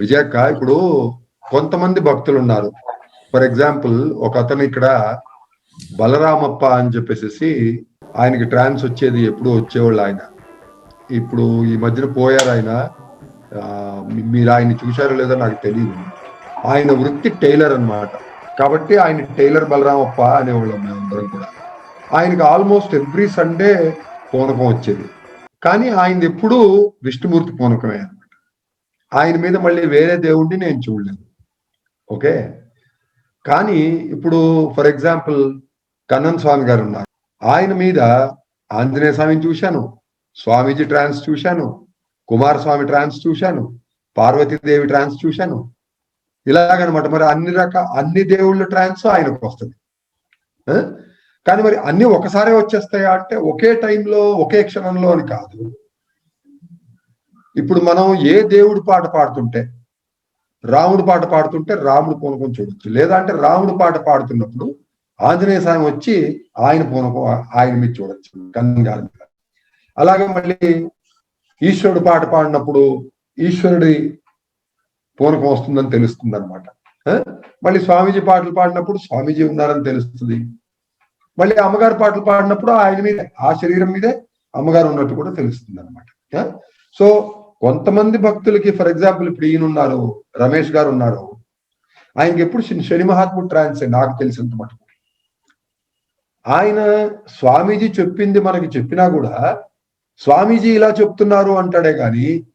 విజయక్క ఇప్పుడు కొంతమంది భక్తులు ఉన్నారు ఫర్ ఎగ్జాంపుల్ ఒక అతను ఇక్కడ బలరామప్ప అని చెప్పేసి ఆయనకి ట్రాన్స్ వచ్చేది ఎప్పుడు వచ్చేవాళ్ళు ఆయన. ఇప్పుడు ఈ మధ్యన పోయారు ఆయన. మీరు ఆయన చూశారో లేదో నాకు తెలియదు ఆయన వృత్తి టైలర్ అన్నమాట. కాబట్టి ఆయన టైలర్ బలరామప్ప అనేవాళ్ళం మేమందరం కూడా. ఆయనకి ఆల్మోస్ట్ ఎవ్రీ సండే పూనకం వచ్చేది. కానీ ఆయనది ఎప్పుడూ విష్ణుమూర్తి పూనకమే. ఆయన మీద మళ్ళీ వేరే దేవుడిని నేను చూడలేను ఓకే? కానీ ఇప్పుడు ఫర్ ఎగ్జాంపుల్ కన్నన్ స్వామి గారు ఉన్నారు. ఆయన మీద ఆంజనేయ స్వామిని చూశాను స్వామీజీ ట్రాన్స్ చూశాను కుమారస్వామి ట్రాన్స్ చూశాను పార్వతీదేవి ట్రాన్స్ చూశాను. ఇలాగనమాట మరి అన్ని రక అన్ని దేవుళ్ళ ట్రాన్స్ ఆయనకు వస్తుంది. ఆ? కానీ మరి అన్ని ఒకసారే వచ్చేస్తాయా అంటే ఒకే టైంలో ఒకే క్షణంలో అని కాదు. ఇప్పుడు మనం ఏ దేవుడి పాట పాడుతుంటే రాముడు పాట పాడుతుంటే రాముడు పూనకం చూడొచ్చు. లేదా అంటే రాముడు పాట పాడుతున్నప్పుడు ఆంజనేయ స్వామి వచ్చి ఆయన పూనకం ఆయన మీద చూడొచ్చు. కన్నుగాల మీద అలాగే మళ్ళీ ఈశ్వరుడు పాట పాడినప్పుడు ఈశ్వరుడి పూనకం వస్తుందని తెలుస్తుంది అనమాట మళ్ళీ స్వామీజీ పాటలు పాడినప్పుడు స్వామీజీ ఉన్నారని తెలుస్తుంది. మళ్ళీ అమ్మగారు పాటలు పాడినప్పుడు ఆయన మీద ఆ శరీరం మీదే అమ్మగారు ఉన్నట్టు కూడా తెలుస్తుంది అనమాట సో కొంతమంది భక్తులకి ఫర్ ఎగ్జాంపుల్ ఇప్పుడు ఈయన ఉన్నారు రమేష్ గారు ఉన్నారు. ఆయనకి ఎప్పుడు శని- మహాత్ముడు ట్రాన్స్ నాకు తెలిసినంత మటుకు. ఆయన స్వామీజీ చెప్పింది మనకి చెప్పినా కూడా స్వామీజీ ఇలా చెప్తున్నారు అంటాడే కానీ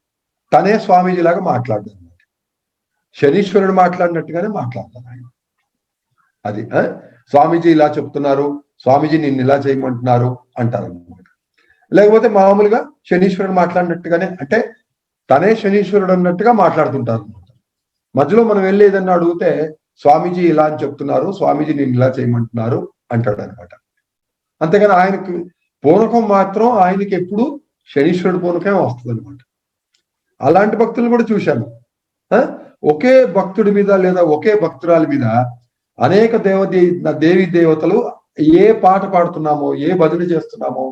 తనే స్వామీజీ లాగా మాట్లాడదు శనీశ్వరుడు మాట్లాడినట్టుగానే మాట్లాడతారు ఆయన. అది ఆ? స్వామీజీ ఇలా చెప్తున్నారు స్వామీజీ నిన్ను ఇలా చేయమంటున్నారు అంటారు అనమాట లేకపోతే మామూలుగా శనీశ్వరుడు మాట్లాడినట్టుగానే అంటే తనే శనీశ్వరుడు అన్నట్టుగా మాట్లాడుతుంటారు. అనమాట మధ్యలో మనం వెళ్ళి ఏదన్నా అడిగితే స్వామీజీ ఇలా అని చెప్తున్నారు స్వామీజీ నేను ఇలా చేయమంటున్నారు అంటాడు అనమాట అంతేగాని ఆయనకి పూనకం మాత్రం ఆయనకి ఎప్పుడు శనీశ్వరుడు పూనకమే వస్తుంది అనమాట అలాంటి భక్తులు కూడా చూశాను. ఆ? ఒకే భక్తుడి మీద లేదా ఒకే భక్తురాలి మీద అనేక దేవదే దేవి దేవతలు ఏ పాట పాడుతున్నామో ఏ భజన చేస్తున్నామో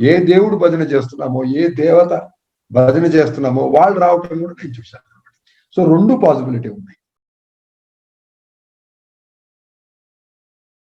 ఏ దేవుడు భజన చేస్తున్నామో ఏ దేవత భజన చేస్తున్నామో వాళ్ళు రావటం కూడా నేను చూశాను. సో రెండు పాసిబిలిటీ ఉన్నాయి.